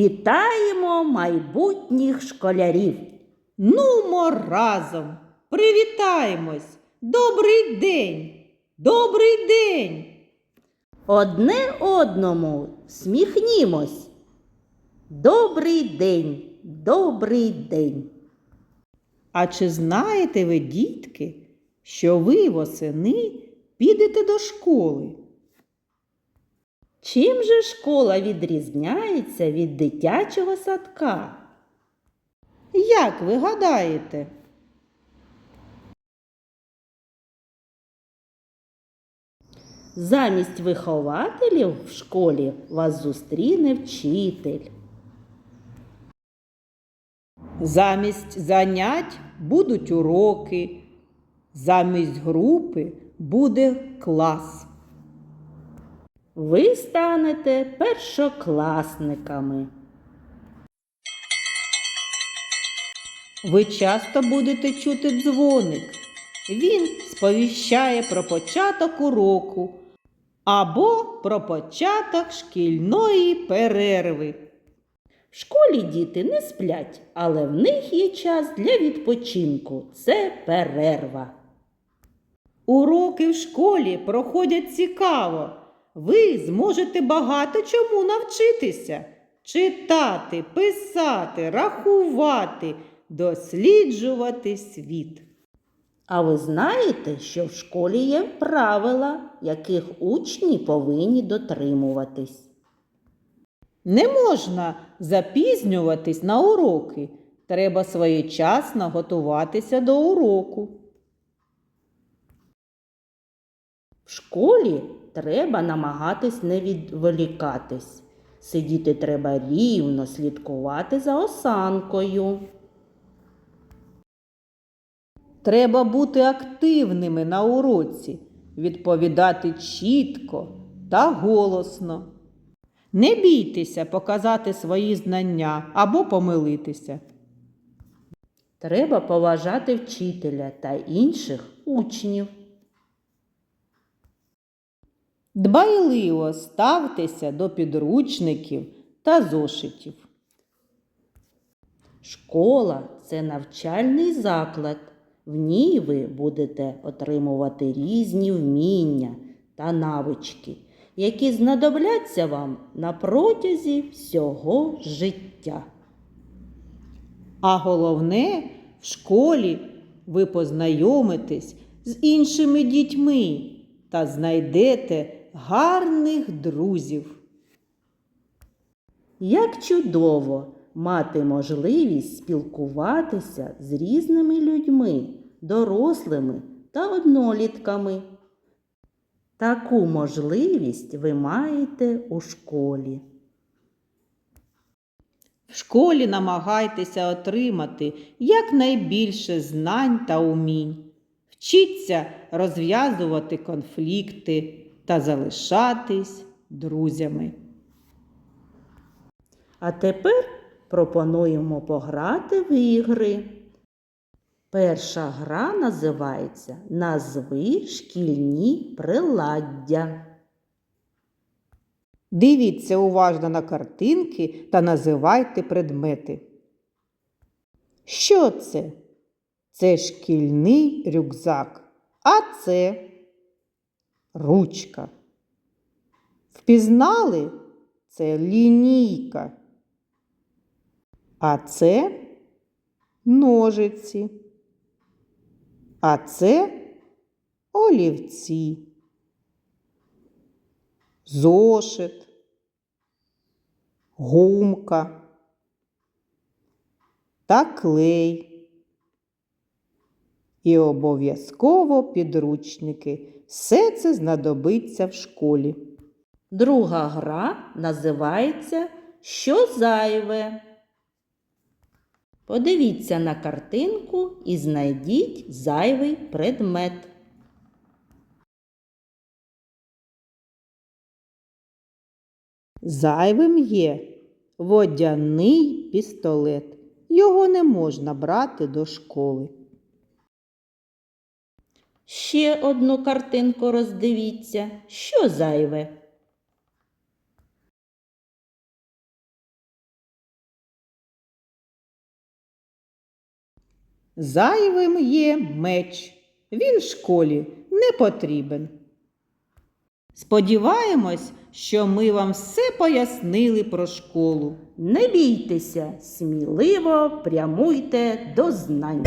Вітаємо майбутніх школярів. Нумо разом, привітаємось. Добрий день! Добрий день! Одне одному сміхнімось. Добрий день, добрий день. А чи знаєте ви, дітки, що ви восени підете до школи? Чим же школа відрізняється від дитячого садка? Як ви гадаєте? Замість вихователів в школі вас зустріне вчитель. Замість занять будуть уроки, замість групи буде клас. Ви станете першокласниками. Ви часто будете чути дзвоник. Він сповіщає про початок уроку або про початок шкільної перерви. В школі діти не сплять, але в них є час для відпочинку. Це перерва. Уроки в школі проходять цікаво. Ви зможете багато чому навчитися: читати, писати, рахувати, досліджувати світ. А ви знаєте, що в школі є правила, яких учні повинні дотримуватись. Не можна запізнюватись на уроки. Треба своєчасно готуватися до уроку. В школі треба намагатись не відволікатись. Сидіти треба рівно, слідкувати за осанкою. Треба бути активними на уроці, відповідати чітко та голосно. Не бійтеся показати свої знання або помилитися. Треба поважати вчителя та інших учнів. Дбайливо ставтеся до підручників та зошитів. Школа це навчальний заклад. В ній ви будете отримувати різні вміння та навички, які знадобляться вам на протязі всього життя. А головне, в школі ви познайомитесь з іншими дітьми та знайдете гарних друзів. Як чудово мати можливість спілкуватися з різними людьми, дорослими та однолітками. Таку можливість ви маєте у школі. В школі намагайтеся отримати якнайбільше знань та умінь. Вчіться розв'язувати конфлікти та залишатись друзями. А тепер пропонуємо пограти в ігри. Перша гра називається Назви шкільні приладдя. Дивіться уважно на картинки та називайте предмети. Що це? Це шкільний рюкзак, а це ручка. Впізнали? Це лінійка. А це ножиці. А це олівці. Зошит, гумка та клей. І обов'язково підручники. Все це знадобиться в школі. Друга гра називається Що зайве. Подивіться на картинку і знайдіть зайвий предмет. Зайвим є водяний пістолет. Його не можна брати до школи. Ще одну картинку роздивіться, що зайве. Зайвим є меч. Він в школі не потрібен. Сподіваємось, що ми вам все пояснили про школу. Не бійтеся, сміливо прямуйте до знань.